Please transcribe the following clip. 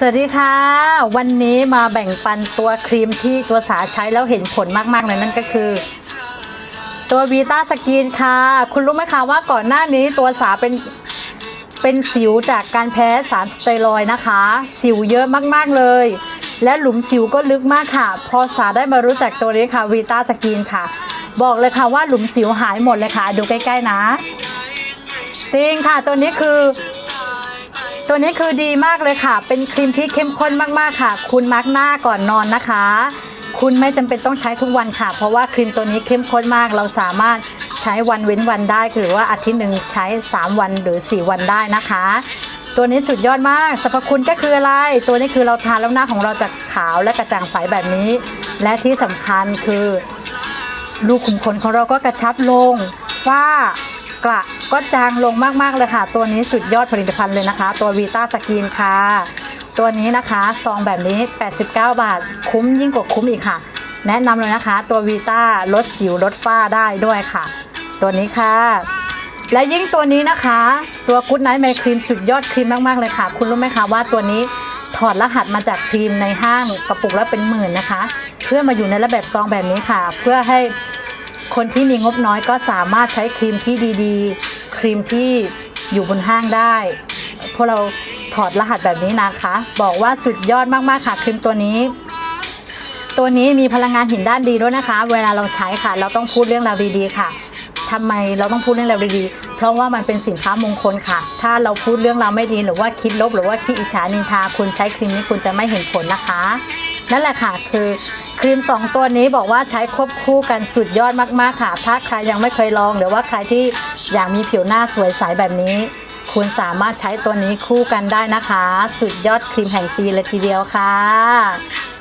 สวัสดีค่ะ วันนี้มาแบ่งปันตัวครีมที่ตัวสาใช้แล้วเห็นผลมากๆเลยนั่นก็คือ ตัววีตาสกินค่ะ คุณรู้ไหมคะว่าก่อนหน้านี้ตัวสาเป็นเป็นสิวจากการแพ้สารสเตียรอยนะคะ สิวเยอะมากๆเลย และหลุมสิวก็ลึกมากค่ะ พอสาได้มารู้จักตัวนี้ค่ะวีตาสกินค่ะ บอกเลยค่ะว่าหลุมสิวหายหมดเลยค่ะ ดูใกล้ๆนะ จริงค่ะตัวนี้คือ ตัวนี้คือดีมากเลยค่ะ เป็นครีมที่เข้มข้นมากๆค่ะ คุณมาร์กหน้าก่อนนอนนะคะ คุณไม่จำเป็นต้องใช้ทุกวันค่ะ เพราะว่าครีมตัวนี้เข้มข้นมาก เราสามารถใช้วันเว้นวันได้ หรือว่าอาทิตย์หนึ่งใช้ 3 วันหรือ 4 วันได้นะคะ ตัวนี้สุดยอดมาก สรรพคุณก็คืออะไร ตัวนี้คือเราทานแล้วหน้าของเราจะขาวและกระจ่างใสแบบนี้ และที่สำคัญคือรูขุมขนของเราก็กระชับลงฝ้า กระก็จางลงมากๆเลยค่ะ ตัวนี้สุดยอดผลิตภัณฑ์เลยนะคะ ตัววีตาสกินค่ะ ตัวนี้นะคะซองแบบนี้ 89 บาท คุ้มยิ่งกว่าคุ้มอีกค่ะ แนะนำเลยนะคะ ตัววีตาลดสิวลดฝ้าได้ด้วยค่ะ ตัวนี้ค่ะ และยิ่งตัวนี้นะคะ ตัวกู๊ดไนท์ไมครีมสุดยอดครีมมากๆเลยค่ะ คุณรู้ไหมคะว่าตัวนี้ถอดรหัสมาจากครีมในห้างกระปุกและเป็นหมื่นนะคะ เพื่อมาอยู่ในระแบบซองแบบนี้ค่ะ เพื่อให้ คนที่มีงบน้อยก็สามารถใช้ครีมที่ดีๆ ครีมที่อยู่บนห้างได้พวกเราถอดรหัสแบบนี้นะคะ บอกว่าสุดยอดมากๆค่ะครีมตัวนี้ ตัวนี้มีพลังงานหินด้านดีด้วยนะคะ เวลาเราใช้ค่ะ เราต้องพูดเรื่องราวดีๆค่ะทำไมเราต้องพูดเรื่องราวดีๆ เพราะว่ามันเป็นสินค้ามงคลค่ะ ถ้าเราพูดเรื่องราวไม่ดีหรือว่าคิดลบ หรือว่าคิดอิจฉานินทาคุณใช้ครีมนี้คุณจะไม่เห็นผลนะคะ นั่นแหละค่ะคือครีม 2 ตัวนี้บอกว่าใช้ควบคู่กันสุดยอดมากๆค่ะ ถ้าใครยังไม่เคยลอง หรือว่าใครที่อยากมีผิวหน้าสวยใสแบบนี้ คุณสามารถใช้ตัวนี้คู่กันได้นะคะ สุดยอดครีมแห่งปีเลยทีเดียวค่ะ